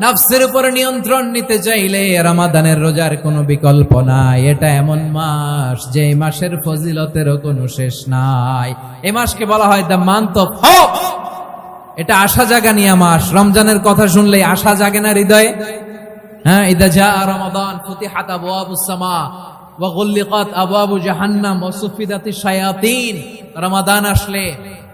নফসের উপর নিয়ন্ত্রণ নিতে চাইলে রমাদানের রোজার কোনো বিকল্প নাই। এটা এমন মাস, যে মাসের ফজিলতেরও কোনো শেষ নাই। এই মাসকে বলা হয় দ্য মান্থ অফ হোপ এটা আশা জাগানিয়া মাস। রমজানের কথা শুনলে আশা জাগে না হৃদয়ে? হ্যাঁ ইদা যা রমাদান ফুতিহাত আবওয়াবুস সামা ওয়া গুল্লিকাত আবওয়াবু জাহান্নাম ওয়া সুফিদাতিশ শায়াতিন। রমাদান আসলে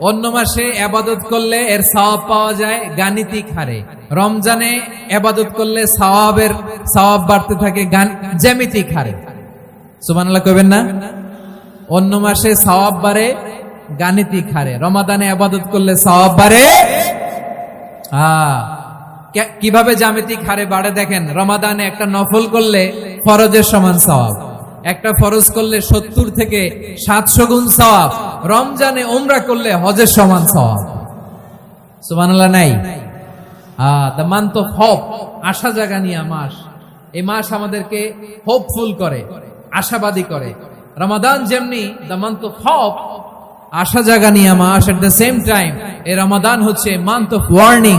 অন্য মাসে আবাদত করলে এর সওয়াব পাওয়া যায় গাণিতিক হারে। রমজানে আবাদত করলে সওয়াবের সওয়াব বাড়তে থাকে জ্যামিতিক হারে। সুবহানাল্লাহ কইবেন না? অন্য মাসে সওয়াব বাড়ে গাণিতিক হারে। রমাদানে আবাদত করলে সওয়াব বাড়ে আহ, কীভাবে জামিতিক হারে বাড়ে দেখেন রমাদানে একটা নফল করলে ফরজের সমান সওয়াব। একটা ফরজ করলে সত্তর থেকে সাতশো গুণ সওয়াব। রমজানে ওমরা করলে হজের সমান সওয়াব। সুবহানাল্লাহ, নাই? দ্য মান্থ অফ আশা জাগানিয়া মাস। এই মাস আমাদেরকে হোপফুল করে, আশাবাদী করে। রমাদান যেমনি দ্য মান্থ অফ আশা জাগানিয়া মাস। এট দ্য সেম টাইম এই রমাদান হচ্ছে মান্থ অফ ওয়ার্নিং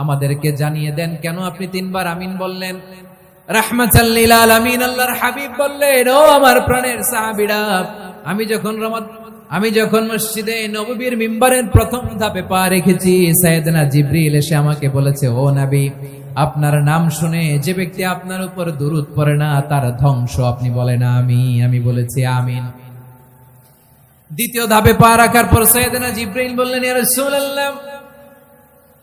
আমাদেরকে জানিয়ে দেন, কেন আপনি তিনবার আমিন বললেন? জিব্রিল আপনার নাম শুনে যে ব্যক্তি আপনার উপর দুরুদ পড়ে না, তার ধ্বংস আপনি বলেন আমি আমি বলেছি, আমিন। দ্বিতীয় ধাপে পা রাখার পর সাইয়েদনা জিব্রাইল বললেন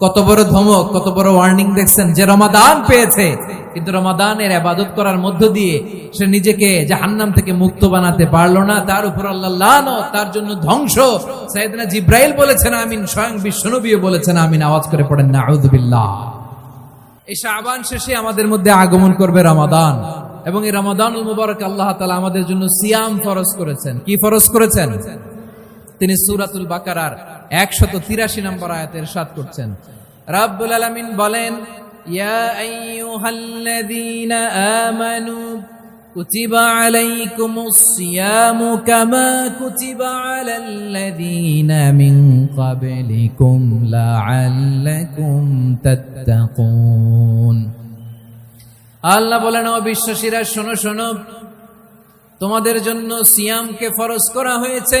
কত বড় ধমক, কত বড় ওয়ার্নিং দেখছেন যে রমাদান পেয়েছে। কিন্তু রমাদানের আবাদত করার মধ্য দিয়ে সে নিজেকে জাহান্নাম থেকে মুক্ত বানাতে পারল না। তার উপর আল্লাহ তার জন্য ধ্বংস। সাইয়েদনা জিব্রাইল বলেছেন আমিন, স্বয়ং বিশ্বনবীও বলেছেন আমিন। আওয়াজ করে পড়েন না আউযুবিল্লাহ এই শাবান শেষে আমাদের মধ্যে আগমন করবে রমাদান। এবং এই রমাদানুল মুবারক আল্লাহ তাআলা আমাদের জন্য সিয়াম ফরজ করেছেন। কি ফরজ করেছেন? তিনি সুরাতুল বাকারার একশত তিরাশি নম্বর আয়াতের সাত করছেন। রাব্বুল আলামিন বলেন, ইয়া আইয়ুহাল্লাযীনা আমানু, কুতিবা আলাইকুমুস সিয়ামু কামা কুতিবা আলাল্লাযীনা মিন ক্বাবলিকুম লাআল্লাকুম তাত্তাকুন। আল্লাহ বলেন, ও বিশ্বাসীরা, শোনো শোনো, তোমাদের জন্য সিয়ামকে ফরজ করা হয়েছে।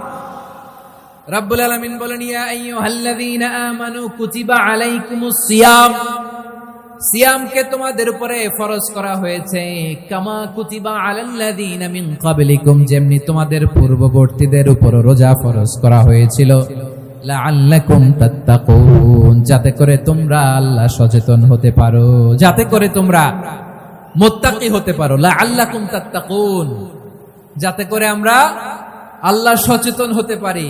বলেন সিয়ামকে তোমাদের উপরে ফরজ করা হয়েছে। কামা কুতিবা আলাল্লাযীনা মিন ক্বাবলিকুম, যেমনি তোমাদের পূর্ববর্তীদের উপর রোজা ফরজ করা হয়েছিল। লাআল্লাকুম তাত্তাকুন, যাতে করে তোমরা আল্লাহ সচেতন হতে পারো, যাতে করে তোমরা হতে পারো। লাআল্লাকুম তাত্তাকুন, যাতে করে আমরা আল্লাহ সচেতন হতে পারি।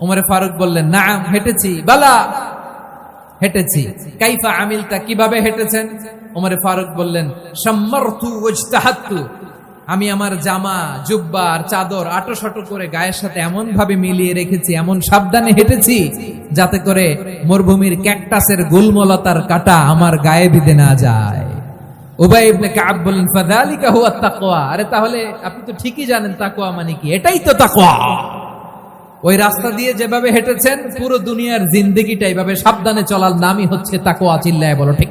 উমরে ফারুক বললেন না হেঁটেছি। বালা, হেঁটেছি। কাইফা আমিলটা কীভাবে হেঁটেছেন? উমরে ফারুক বললেন আমি আমার জামা, জুব্বা আর চাদর আটো শটো করে গায়ের সাথে এমন ভাবে মিলিয়ে রেখেছি, এমন সাবধানে হেঁটেছি যাতে করে মরুভূমির ক্যাকটাসের গুলমলতার কাটা আমার গায়ে বিধে না যায়। উবাই কাব বলেন ফাযালিকা হুয়া তাকওয়া। আরে তাহলে আপনি তো ঠিকই জানেন, তাকওয়া মানে কি? এটাই তো তাকওয়া। ওই রাস্তা দিয়ে যেভাবে হেঁটেছেন, পুরো দুনিয়ার জিন্দিগিটা এইভাবে সাবধানে চলার নামই হচ্ছে তাকে আচিল্লায় বলো, ঠিক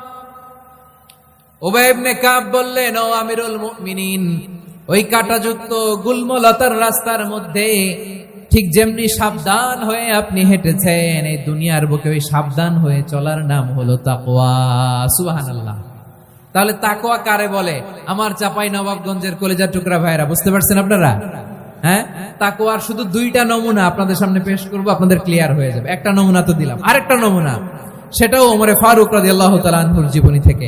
ওবাইবনে কাব বললেন, ও আমিরুল ওই কাটাযুক্ত গুলমলতার রাস্তার মধ্যে ঠিক যেমনি সাবধান হয়ে আপনি হেঁটেছেন, এই দুনিয়ার বুকে ওই সাবধান হয়ে চলার নাম হলো সুবহানাল্লাহ। তাহলে তাকওয়া কারে বলে? আমার চাপাই নবাবগঞ্জের কলেজার টুকরা ভাইরা বুঝতে পারছেন আপনারা? হ্যাঁ? তাকওয়ার শুধু দুইটা নমুনা আপনাদের সামনে পেশ করব, আপনাদের ক্লিয়ার হয়ে যাবে। একটা নমুনা তো দিলাম, আরেকটা নমুনা, সেটাও ওমরে ফারুক রাদিয়াল্লাহু তাআলা আনহুর জীবনী থেকে।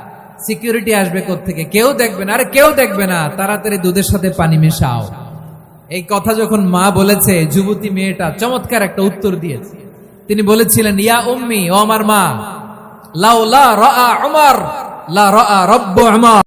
সিকিউরিটি আসবে থেকে কেউ দেখবে না। আরে কেউ দেখবে না। তাড়াতাড়ি দুধের সাথে পানি মেশাও। এই কথা যখন মা বলেছে, যুবতী মেয়েটা চমৎকার একটা উত্তর দিয়েছে। তিনি বলেছিলেন, ইয়া উম্মি, ও আমার মা, লাউলা রা আমার লা রা রব্ব উমর।